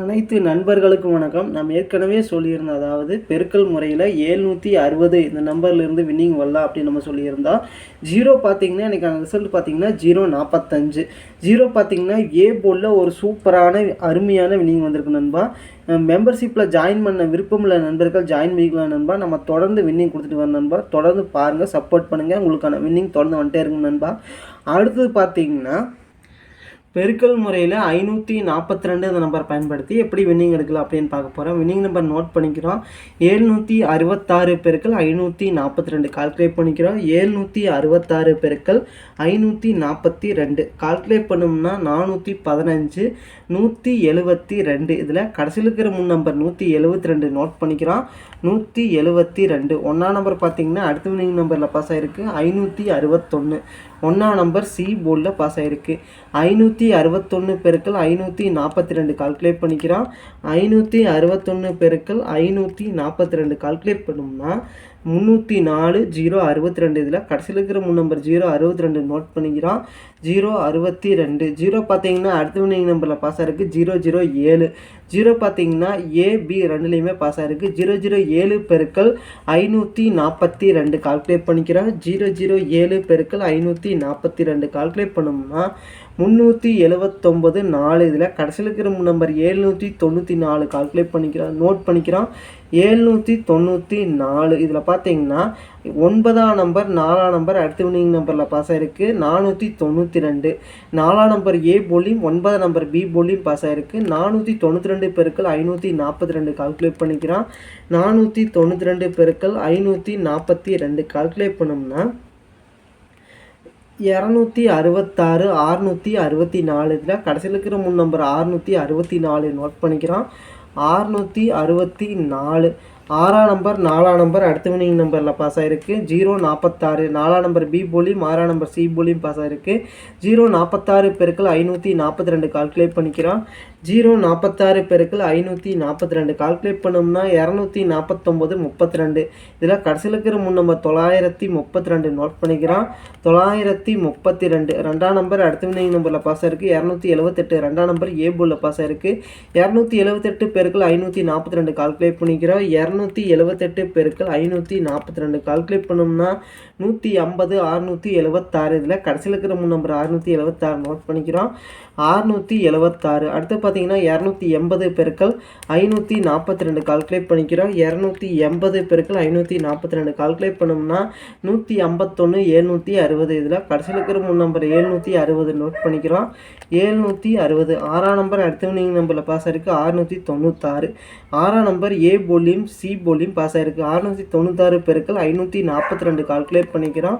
அனைத்து நண்பர்களுக்கும் வணக்கம். நாம் ஏற்கனவே சொல்லியிருந்தோம் அதாவது பெருக்கல் முறையில் ஏழ்நூற்றி அறுபது இந்த நம்பர்லேருந்து வின்னிங் வரலாம் அப்படின்னு நம்ம சொல்லியிருந்தோம் ஜீரோ பார்த்தீங்கன்னா அந்த ரிசல்ட் பார்த்தீங்கன்னா ஜீரோ நாற்பத்தஞ்சு ஜீரோ பார்த்தீங்கன்னா ஏ போர்டில் ஒரு சூப்பரான அருமையான வின்னிங் வந்திருக்கு நண்பா. மெம்பர்ஷிப்பில் ஜாயின் பண்ண விருப்பமுள்ள நண்பர்கள் ஜாயின் பண்ணிக்கலாம் நண்பா. நம்ம தொடர்ந்து வின்னிங் கொடுத்துட்டு வர நண்பா. தொடர்ந்து பாருங்கள் சப்போர்ட் பண்ணுங்கள் உங்களுக்கான வின்னிங் தொடர்ந்து வந்துட்டே இருக்கும் நண்பா. அடுத்தது பார்த்தீங்கன்னா பெருக்கல் முறையில் ஐநூற்றி நாற்பத்தி ரெண்டு இந்த நம்பர் பயன்படுத்தி எப்படி வின்னிங் எடுக்கலாம் அப்படின்னு பார்க்க போகிறோம் வின்னிங் நம்பர் நோட் பண்ணிக்கிறோம். ஏழ்நூற்றி அறுபத்தாறு பெருக்கள் ஐநூற்றி நாற்பத்தி ரெண்டு கால்குலேட் பண்ணிக்கிறோம். ஏழ்நூற்றி அறுபத்தாறு பெருக்கள் ஐநூற்றி நாற்பத்தி ரெண்டு கால்குலேட் பண்ணோம்னா நானூற்றி பதினஞ்சு நூற்றி எழுபத்தி ரெண்டு. இதில் கடைசியில் இருக்கிற மூணு நம்பர் நூற்றி எழுபத்தி ரெண்டு நோட் பண்ணிக்கிறோம். நூற்றி எழுபத்தி ரெண்டு. ஒன்றாம் நம்பர் பார்த்தீங்கன்னா அடுத்த வினிங் நம்பரில் பாஸ் ஆகிருக்கு ஐநூற்றி அறுபத்தொன்று ஒன்றாம் நம்பர் சி போர்டில் பாஸ் ஆகிருக்கு ஐநூற்றி அறுபத்தொன்று பெருக்கள் ஐநூற்றி நாற்பத்தி ரெண்டு கால்குலேட் பண்ணிக்கிறான். ஐநூற்றி அறுபத்தொன்று பெருக்கள் ஐநூற்றி நாற்பத்தி ரெண்டு கால்குலேட் பண்ணோம்னா முந்நூற்றி நாலு ஜீரோ அறுபத்தி ரெண்டு இதில் கடைசியில் இருக்கிற மூணு நம்பர் ஜீரோ அறுபத்தி ரெண்டு நோட் பண்ணிக்கிறோம் ஜீரோ அறுபத்தி ரெண்டு ஜீரோ பார்த்தீங்கன்னா அடுத்த வினிங் நம்பரில் பாஸ் ஆகிருக்கு ஜீரோ ஜீரோ ஏழு. ஜீரோ பார்த்தீங்கன்னா ஏபி ரெண்டுலேயுமே பாஸ் ஆகிருக்கு ஜீரோ ஜீரோ ஏழு பெருக்கள் ஐநூற்றி நாற்பத்தி ரெண்டு கால்குலேட் பண்ணிக்கிறோம் ஜீரோ ஜீரோ ஏழு பெருக்கள் ஐநூற்றி நாற்பத்தி ரெண்டு கால்குலேட் பண்ணோம்னா முந்நூற்றி எழுபத்தொம்பது நாலு இதில் கடைசியில் இருக்கிற நம்பர் ஏழ்நூற்றி தொண்ணூற்றி நாலு கால்குலேட் பண்ணிக்கிறோம் நோட் பண்ணிக்கிறோம் ஏழ்நூற்றி தொண்ணூற்றி நாலு. இதில் பார்த்தீங்கன்னா ஒன்பதாம் நம்பர் நாலாம் நம்பர் அடுத்த வினிங் நம்பரில் பாஸ் ஆகிருக்கு நானூற்றி தொண்ணூற்றி ரெண்டு. நாலாம் நம்பர் ஏ போலியும் ஒன்பதாம் நம்பர் பி போலியும் பாஸ் ஆகிருக்கு நானூற்றி தொண்ணூற்றி ரெண்டு பெருக்கள் ஐநூற்றி நாற்பத்தி ரெண்டு கால்குலேட் பண்ணிக்கிறான். நானூற்றி தொண்ணூற்றி ரெண்டு பெருக்கள் ஐநூற்றி நாற்பத்தி ரெண்டு கால்குலேட் பண்ணோம்னா இரநூத்தி அறுபத்தாறு ஆறுநூற்றி அறுபத்தி நாலு. இதில் கடைசியில் இருக்கிற மூணு நம்பர் ஆறுநூற்றி அறுபத்தி நாலு நோட் பண்ணிக்கிறான். ஆறுநூற்றி அறுபத்தி நாலு. ஆறாம் நம்பர் நாலாம் நம்பர் அடுத்த வினிங் நம்பரில் பாஸ் ஆகிருக்கு ஜீரோ நாற்பத்தாறு நாலாம் நம்பர் பி போலியும் ஆறாம் நம்பர் சி போலியும் பாஸ் ஆகிருக்கு ஜீரோ நாற்பத்தாறு பெருக்கள் ஐநூற்றி நாற்பத்தி ரெண்டு கால்குலேட் பண்ணிக்கிறான். ஜீரோ நாற்பத்தாறு பெருக்கள் ஐநூற்றி நாற்பத்தி ரெண்டு கால்குலேட் பண்ணோம்னா இரநூத்தி நாற்பத்தொம்போது முப்பத்தி ரெண்டு இதில் கடைசியில் இருக்கிற முன் நம்பர் தொள்ளாயிரத்தி முப்பத்தி ரெண்டு நோட் பண்ணிக்கிறான். தொள்ளாயிரத்தி முப்பத்தி ரெண்டு ரெண்டாம் நம்பர் அடுத்த வினிங் நம்பரில் பாஸ் ஆகிருக்கு இரநூத்தி எழுபத்தெட்டு ரெண்டாம் நம்பர் ஏ போலில் பாஸ் ஆகிருக்கு இரநூத்தி எழுபத்தெட்டு பெருக்கள் ஐநூற்றி நாற்பத்தி ரெண்டு கால்குலேட் பண்ணிக்கிறோம். இரநூத்தி எழுபத்தெட்டு பெருக்கள் ஐநூற்றி நாற்பத்தி ரெண்டு. கால்குலேட் பண்ணோம்னா நூற்றி ஐம்பது அறுநூற்றி எழுபத்தாறு இதில் கடைசியில் இருக்கிற மூணு நம்பர் அறுநூற்றி எழுபத்தாறு நோட் பண்ணிக்கிறோம். அறுநூற்றி எழுபத்தாறு அடுத்து பார்த்தீங்கன்னா இரநூத்தி எண்பது பெருக்கள் ஐநூற்றி நாற்பத்தி ரெண்டு கால்குலேட் பண்ணிக்கிறோம். இரநூத்தி எண்பது பெருக்கள் ஐநூற்றி நாற்பத்தி ரெண்டு கால்குலேட் பண்ணோம்னா நூற்றி ஐம்பத்தொன்று ஏழ்நூற்றி அறுபது. இதில் கடைசியில் இருக்கிற மூணு நம்பர் ஏழ்நூற்றி அறுபது நோட் பண்ணிக்கிறோம். ஏழ்நூற்றி அறுபது. ஆறாம் நம்பர் அடுத்த நம்பரில் பாஸ் ஆகிருக்கு ஆறுநூற்றி தொண்ணூத்தாறு. ஆறாம் நம்பர் ஏ போலியும் சி போலியும் பாஸ் ஆகிருக்கு ஆறுநூற்றி தொண்ணூத்தாறு பெருக்கள் ஐநூற்றி நாற்பத்தி ரெண்டு கால்குலேட் பண்ணிக்கிறோம்.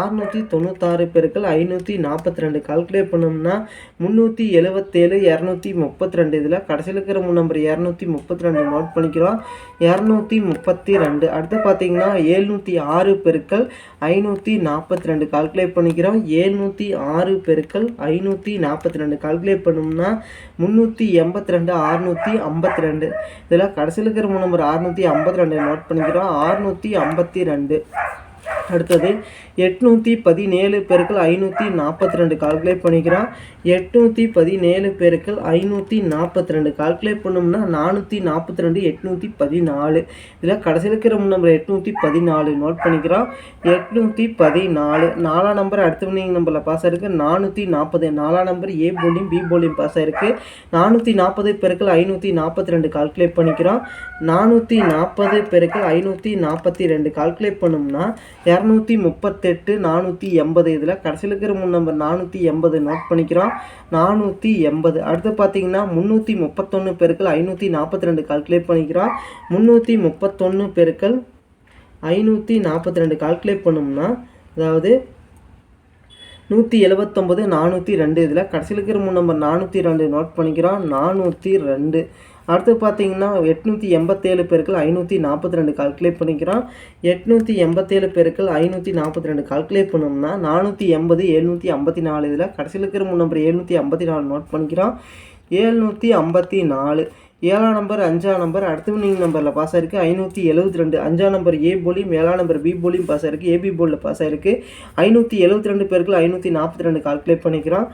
ஆறுநூற்றி தொண்ணூத்தாறு பெருக்கள் ஐநூற்றி நாற்பத்தி ரெண்டு கால்குலேட் பண்ணோம்னா முன் முந்நூற்றி எழுபத்தேழு இரநூத்தி முப்பத்தி ரெண்டு. இதில் கடைசியில் இருக்கிற மூணு நம்பர் இரநூத்தி முப்பத்தி ரெண்டு நோட் பண்ணிக்கிறோம். இரநூத்தி முப்பத்தி ரெண்டு. அடுத்து பார்த்தீங்கன்னா ஏழ்நூற்றி ஆறு பெருக்கள் ஐநூற்றி நாற்பத்தி ரெண்டு கால்குலேட் பண்ணிக்கிறோம். ஏழ்நூற்றி ஆறு பெருக்கள் ஐநூற்றி நாற்பத்தி ரெண்டு கால்குலேட் பண்ணோம்னா முந்நூற்றி எண்பத்தி ரெண்டு அறுநூற்றி ஐம்பத்தி ரெண்டு. இதில் கடைசியில் இருக்கிற மூணு நம்பர் அறுநூற்றி ஐம்பத்தி ரெண்டு நோட் பண்ணிக்கிறோம். அறுநூற்றி ஐம்பத்தி ரெண்டு. அடுத்தது எட்நூற்றி பதினேழு பெருக்கள் ஐநூற்றி நாற்பத்தி ரெண்டு கால்குலேட் பண்ணிக்கிறான் எட்நூற்றி பதினேழு பெருக்கள் ஐநூற்றி நாற்பத்தி ரெண்டு கால்குலேட் பண்ணோம்னா நானூற்றி நாற்பத்தி ரெண்டு எட்நூற்றி பதினாலு. இதில் கடைசியில் இருக்கிற நம்பர் எட்நூற்றி பதினாலு நோட் பண்ணிக்கிறான் எட்நூற்றி பதினாலு நாலாம் நம்பர் அடுத்த வினிங் நம்பரில் பாஸ் ஆயிருக்கு. நானூற்றி நாற்பது நாலாம் நம்பர் ஏ போலியும் பி போலியும் பாஸ் ஆயிருக்கு. நானூற்றி நாற்பது பெருக்கள் ஐநூற்றி நாற்பத்தி ரெண்டு கால்குலேட் பண்ணிக்கிறான் நானூற்றி நாற்பது பெருக்கள் ஐநூற்றி நாற்பத்தி ரெண்டு கால்குலேட் பண்ணோம்னா இரநூத்தி முப்பத்தெட்டு நானூற்றி எண்பது இதில் கடைசியில் இருக்கிற மூணு நம்பர் நானூற்றி எண்பது நோட் பண்ணிக்கிறோம். நானூற்றி எண்பது. அடுத்து பார்த்தீங்கன்னா முந்நூற்றி முப்பத்தொன்று பெருக்கள் ஐநூற்றி நாற்பத்தி ரெண்டு கால்குலேட் பண்ணிக்கிறோம். முந்நூற்றி முப்பத்தொன்று பெருக்கள் ஐநூற்றி நாற்பத்தி ரெண்டு கால்குலேட் பண்ணோம்னா அதாவது நூற்றி எழுபத்தொம்பது நானூற்றி ரெண்டு இதில் கடைசியில் இருக்கிற மூணு நம்பர் நானூற்றி ரெண்டு நோட் பண்ணிக்கிறோம். நானூற்றி ரெண்டு. அடுத்து பார்த்தீங்கன்னா எட்நூற்றி எண்பத்தேழு பேருக்கள் ஐநூற்றி நாற்பத்தி ரெண்டு கால்குலேட் பண்ணிக்கிறோம். எட்நூற்றி எண்பத்தேழு பேருக்கள் ஐநூற்றி நாற்பத்தி ரெண்டு கால்குலேட் பண்ணோம்னா நானூற்றி எண்பது எழுநூற்றி ஐம்பத்தி நாலு இதில் கடைசியில் இருக்கிற மூணு நம்பர் எழுநூற்றி ஐம்பத்தி நாலு நோட் பண்ணிக்கிறோம். ஏழ்நூற்றி ஐம்பத்தி நாலு. ஏழாம் நம்பர் அஞ்சாம் நம்பர் அடுத்த வினிங் நம்பரில் பாஸ் ஆயிருக்கு. ஐநூற்றி எழுபத்தி ரெண்டு அஞ்சாம் நம்பர் ஏ போலியும் ஏழாம் நம்பர் பி போலியும் பாஸ் ஆயிருக்கு. ஏபி போர்டில் பாஸ் ஆயிருக்கு. ஐநூற்றி எழுபத்தி ரெண்டு பேருக்கு ஐநூற்றி நாற்பத்தி ரெண்டு கால்குலேட் பண்ணிக்கிறோம்.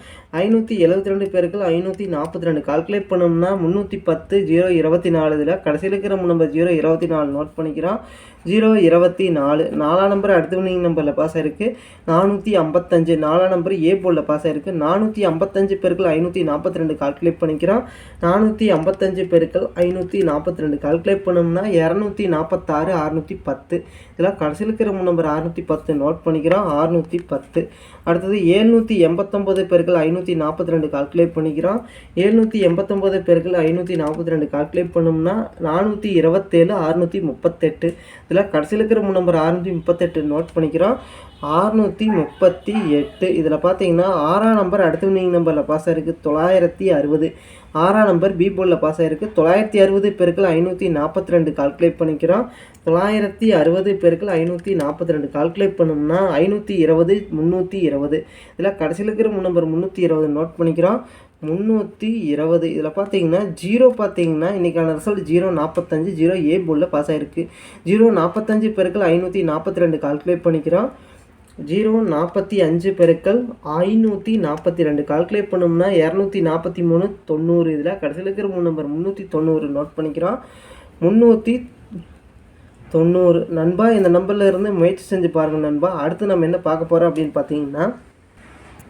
ஐநூற்றி எழுபத்தி ரெண்டு பேருக்கு ஐநூற்றி நாற்பத்தி ரெண்டு கால்குலேட் பண்ணோம்னா முந்நூற்றி பத்து ஜீரோ இருபத்தி நாலு இதில் கடைசியில் இருக்கிற நம்பர் ஜீரோ இருபத்தி நாலு நோட் பண்ணிக்கிறோம். ஜீரோ இருபத்தி நாலு. நாலாம் நம்பர் அடுத்த வினிங் நம்பரில் பாஸ் ஆயிருக்கு. நானூற்றி ஐம்பத்தஞ்சு. நாலாம் நம்பர் ஏ போலில் பாஸ் ஆயிருக்கு. நானூற்றி ஐம்பத்தஞ்சு பேருக்கு ஐநூற்றி நாற்பத்தி ரெண்டு கால்குலேட் பண்ணிக்கிறோம். நானூற்றி ஐம்பத்தஞ்சு பெருக்கள் ஐநூற்றி நாற்பத்தி ரெண்டு கால்குலேட் பண்ணோம்னா இரநூத்தி நாற்பத்தாறு அறுநூற்றி பத்து. இதில் கடைசியில் இருக்கிற நம்பர் அறுநூற்றி பத்து நோட் பண்ணிக்கிறோம். அறுநூற்றி பத்து. அடுத்தது ஏழ்நூற்றி எண்பத்தொம்போது பேர்கள் ஐநூற்றி நாற்பத்தி ரெண்டு கால்குலேட் பண்ணிக்கிறோம். ஏழ்நூற்றி எண்பத்தொம்போது பேர்கள் ஐநூற்றி நாற்பத்தி ரெண்டு கால்குலேட் பண்ணோம்னா நானூற்றி இருபத்தேழு அறுநூற்றி முப்பத்தெட்டு. இதில் கடைசியில் இருக்கிற நம்பர் அறுநூற்றி முப்பத்தெட்டு நோட் பண்ணிக்கிறோம். அறுநூற்றி முப்பத்தி எட்டு. இதில் பார்த்தீங்கன்னா ஆறாம் நம்பர் அடுத்த வினிங் நம்பரில் பாஸ் ஆயிருக்கு தொள்ளாயிரத்தி அறுபது. ஆறாம் நம்பர் பி போலில் பாஸ் ஆயிருக்கு தொள்ளாயிரத்தி அறுபது பெருக்கள் ஐநூற்றி நாற்பத்தி ரெண்டு கால்குலேட் பண்ணிக்கிறோம். தொள்ளாயிரத்தி அறுபது பெருக்கள் ஐநூற்றி நாற்பத்தி ரெண்டு கால்குலேட் பண்ணோம்னா ஐநூற்றி இருபது முந்நூற்றி இருபது. இதில் கடைசியில் இருக்கிற நம்பர் முந்நூற்றி இருபது நோட் பண்ணிக்கிறோம். முந்நூற்றி இருபது. இதில் பார்த்தீங்கன்னா ஜீரோ பார்த்தீங்கன்னா இன்றைக்கான ரிசல்ட் ஜீரோ நாற்பத்தஞ்சு ஜீரோ ஏ போலில் பாஸ் ஆகிருக்கு ஜீரோ நாற்பத்தஞ்சு பெருக்கள் ஐநூற்றி நாற்பத்தி ரெண்டு கால்குலேட் பண்ணிக்கிறோம். ஜீரோ நாற்பத்தி அஞ்சு பெருக்கள் ஐநூற்றி நாற்பத்தி ரெண்டு கால்குலேட் பண்ணோம்னா இரநூத்தி நாற்பத்தி மூணு தொண்ணூறு. இதில் கடைசியில் இருக்கிற மூணு நம்பர் முந்நூற்றி தொண்ணூறு நோட் பண்ணிக்கிறோம். முந்நூற்றி தொண்ணூறு. நண்பா இந்த நம்பரில் இருந்து முயற்சி செஞ்சு பாருங்கள் நண்பா. அடுத்து நம்ம என்ன பார்க்க போகிறோம் அப்படின்னு பார்த்தீங்கன்னா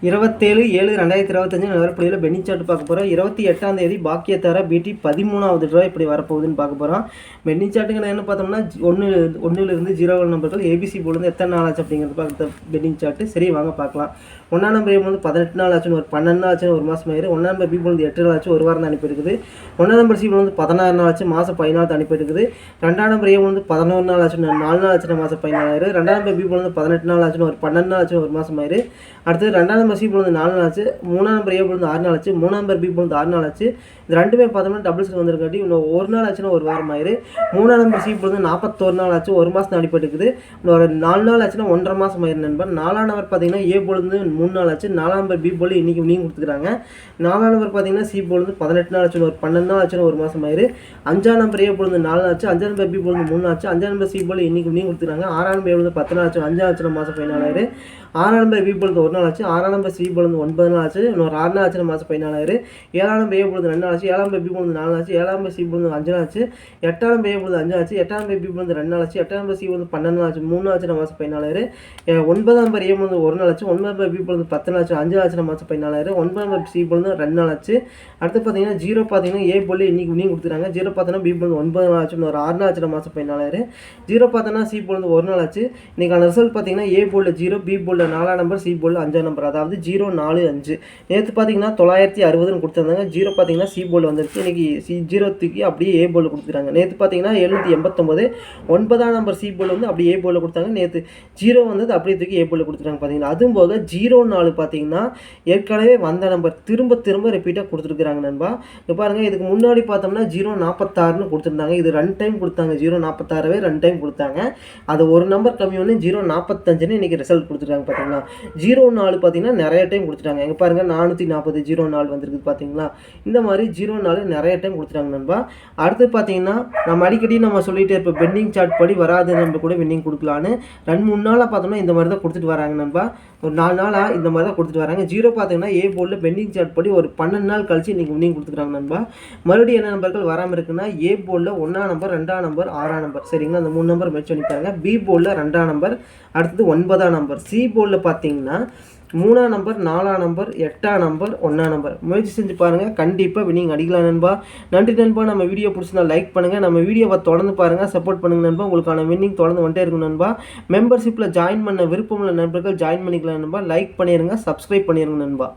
இருபத்தேழு ஏழு ரெண்டாயிரத்தி இருபத்தஞ்சு நிலவரப்படியில் பெனி சார்ட் பார்க்க போகிறோம் இருபத்தி எட்டாம் தேதி பாக்கியத்தார பிடி பதிமூணாவது ரூபா இப்படி வரப்போகுதுன்னு பார்க்க போகிறோம் பெனி சார்ட்டுங்க என்ன பார்த்தோம்னா ஒன்று ஒன்றுலேருந்து ஜீரோ நம்பர்கள் ஏபிசி போலேருந்து எத்தனை நாள் ஆச்சு அப்படிங்கிறது பார்க்க பென்னிங் சார்ட்டு சரி வாங்க பார்க்கலாம். ஒன்றாம் நம்பர் ஏ வந்து பதினெட்டு நாள் ஆச்சுன்னு ஒரு பன்னெண்டு நாள் ஆச்சுன்னு ஒரு மாதம் ஆயிரு. ஒன்றாம் நம்பர் பி வந்து எட்டு நாள் ஆச்சு ஒரு வாரம் தான் அனுப்பியிருக்குது ஒன்றாம் நம்பர் சி வந்து பதினாறு நாள் ஆச்சு மாதம் பதினாலு அனுப்பியிருக்குது ரெண்டாம் நம்பர் ஏ வந்து பதினோரு நாள் ஆச்சு நாலு நாள் ஆச்சுன்னு மாதம் பதினாலாயிரம் ரெண்டாம் நம்பர் பி வந்து பதினெட்டு நாள் ஆச்சுன்னு ஒரு பன்னெண்டு நாள் ஆச்சுன்னு ஒரு மாதம் ஆயிரு. அடுத்து ரெண்டாம் நம்பர் சி பொழுது நாலு நாள் ஆச்சு மூணாம் நம்பர் ஏ பொழுது ஆறு நாள் ஆச்சு மூணாம் நம்பர் பி பொழுது ஆறு நாள் ஆச்சு இது ரெண்டுமே பார்த்தோம்னா டபுள்ஸ் வந்திருக்காட்டி இன்னும் ஒரு நாள் ஆச்சுன்னா ஒரு வாரம் ஆயிரு. மூணாம் நம்பர் சி பொழுது நாற்பத்தோரு நாள் ஆச்சு ஒரு மாதம் அடிப்பட்டுக்குது இன்னும் ஒரு நாலு நாள் ஆச்சுன்னா ஒன்றரை மாதம் ஆயிரு நண்பர். நாலாம் நம்பர் பார்த்தீங்கன்னா ஏ பொழுது மூணு நாள் ஆச்சு நாலாம் நம்பர் பி பொழுது இன்றைக்கி நீங்கள் கொடுத்துக்கிறாங்க. நாலாம் நம்பர் பார்த்தீங்கன்னா சி பொழுது பதினெட்டு நாள் ஆச்சுன்னு ஒரு பன்னெண்டு நாள் ஆச்சுன்னு ஒரு மாதம் ஆயிரு. அஞ்சாம் நம்பர் ஏ பொழுது நாலு ஆச்சு அஞ்சாம் நம்பர் பி பொழுது மூணு ஆச்சு அஞ்சாம் நம்பர் சி பொழுது இன்றைக்கி நீங்கள் கொடுத்துக்கிறாங்க. ஆறாம் நம்பர் பொழுது பத்து நாள் ஆச்சு அஞ்சாம் ஆச்சு மாதம் பதினாலாயிரு. ஆறாம் நம்பர் பி பொழுது ஒரு நாள் ஆச்சு ஆறாம் நம்பர் சி பொழுது ஒன்பது நாள் ஆச்சு இன்னொரு ஆறு நாள் ஆச்சு மாதம் பதினாலாயிரம் ஏழாம் நம்பர் பொழுது ரெண்டு நாள் ஆச்சு ஏழாம் பை பி பொழுது நாலு ஆச்சு ஏழாம் நம்பர் சி பொழுது அஞ்சு நாள் ஆச்சு எட்டாம் நம்பர் பொழுது அஞ்சு ஆச்சு எட்டாம் நம்பர் பி பொழுது ரெண்டு நாள் ஆச்சு எட்டாம் நம்பர் சி பொழுது பன்னெண்டு நாள் ஆச்சு மூணு ஆச்சு மாதம் பதினாலாயிரம் ஒன்பதாம் நம்பர் ஏ பொழுது ஒரு நாள் ஆச்சு ஒன்பதாம் நம்பர் பி பொழுது பத்து நாள் ஆச்சு அஞ்சு ஆச்சு மாதம் பதினாலாயிரம் ஒன்பதாம் நம்பர் சி பொழுது ரெண்டு நாள் ஆச்சு அடுத்து பார்த்தீங்கன்னா ஜீரோ பார்த்தீங்கன்னா ஏ பொழுது இன்னைக்கு நீங்கள் கொடுத்துருக்காங்க ஜீரோ பார்த்தோன்னா பி பொழுது ஒன்பது நாள் ஆச்சு ஒரு ஆறு நாள் ஆச்சு மாதம் பதினாலாயிரம் ஜீரோ பார்த்தோன்னா சி பொழுது ஒரு நாள் ஆச்சு இன்னைக்கான ரிசல்ட் பார்த்தீங்கன்னா ஏ போர்டில் ஜீரோ பி போர்டில் நாலாம் நம்பர் சி போர்டில் அஞ்சாம் நம்பர் அதாவது ஜீரோ நாலு அஞ்சு. நேற்று பார்த்தீங்கன்னா தொள்ளாயிரத்தி அறுபதுன்னு கொடுத்துருந்தாங்க. ஜீரோ பார்த்தீங்கன்னா சி போர்டில் வந்துருச்சு. இன்னைக்கு சி ஜீரோ தூக்கி அப்படியே ஏ போர்டில் கொடுத்துருக்காங்க நேற்று பார்த்தீங்கன்னா எழுநூற்றி எண்பத்தொம்பது. ஒன்பதாம் நம்பர் சி போர்டு வந்து அப்படியே ஏ போர்டில் கொடுத்தாங்க. நேற்று ஜீரோ வந்தது அப்படியே தூக்கி ஏ போர்டில் கொடுத்துருக்காங்க பார்த்தீங்கன்னா அதுவும் போக ஜீரோ நாலு பார்த்தீங்கன்னா ஏற்கனவே வந்த நம்பர் திரும்ப திரும்ப ரிப்பீட்டாக கொடுத்துருக்குறாங்க நண்பா. இப்போ பாருங்கள் இதுக்கு முன்னாடி பார்த்தோம்னா ஜீரோ நாற்பத்தாறுன்னு கொடுத்துருந்தாங்க. இது ரெண்டு டைம் கொடுத்தாங்க. ஜீரோ நாற்பத்தாறவே ரெண்டு டைம் கொடுத்தாங்க. அது ஒரு நம்பர் கம்மி ஒன்று ஜீரோ நாற்பத்தஞ்சுன்னு இன்றைக்கி ரிசல்ட் கொடுத்துருக்காங்க பார்த்தீங்கன்னா ஜீரோ நாலு பார்த்தீங்கன்னா நிறைய டைம் கொடுத்துட்டாங்க. எங்கே பாருங்கள் நானூற்றி நாற்பது ஜீரோ நாலு வந்திருக்கு பார்த்தீங்களா இந்த மாதிரி ஜீரோ நாலு நிறைய டைம் கொடுத்துட்டாங்க நண்பா. அடுத்து பார்த்தீங்கன்னா நம்ம அடிக்கடி நம்ம சொல்லிட்டு இப்போ பெண்டிங் சார்ட் படி வராது நம்ம கூட வின்னிங் கொடுக்கலான்னு ரெண்டு மூணு நாளாக பார்த்தோம்னா இந்த மாதிரி தான் கொடுத்துட்டு வராங்க நண்பா. ஒரு நாலு நாளாக இந்த மாதிரி தான் கொடுத்துட்டு வராங்க. ஜீரோ பார்த்தீங்கன்னா ஏ போர்டில் பெண்டிங் சார்ட் படி ஒரு பன்னெண்டு நாள் கழிச்சு இன்றைக்கி வின்னிங் கொடுத்துக்கிறாங்க நண்பா. மறுபடியும் என்ன நம்பர்கள் வராமல் இருக்குன்னா ஏ போர்டில் ஒன்றாம் நம்பர் ரெண்டாம் நம்பர் ஆறாம் நம்பர் சரிங்களா? அந்த மூணு நம்பர் மெச் பண்ணி பி போர்டில் ரெண்டாம் நம்பர் அடுத்தது ஒன்பதாம் நம்பர் சி போர்டில் பார்த்தீங்கன்னா மூணாம் நம்பர் நாலாம் நம்பர் எட்டாம் நம்பர் ஒன்றாம் நம்பர். முயற்சி செஞ்சு பாருங்கள் கண்டிப்பாக வினிங் அடிக்கலாம் நண்பா. நன்றி நண்பா. நம்ம வீடியோ பிடிச்சிருந்தா லைக் பண்ணுங்கள் நம்ம வீடியோவை தொடர்ந்து பாருங்கள் சப்போர்ட் பண்ணுங்கள் நண்பா. உங்களுக்கான வின்னிங் தொடர்ந்து வந்துட்டே இருக்கும் நண்பா. மெம்பர்ஷிப்பில் ஜாயின் பண்ண விருப்பமுள்ள நண்பர்கள் ஜாயின் பண்ணிக்கலாம் நண்பா. லைக் பண்ணிடுங்க சப்ஸ்கிரைப் பண்ணிடுங்க நண்பா.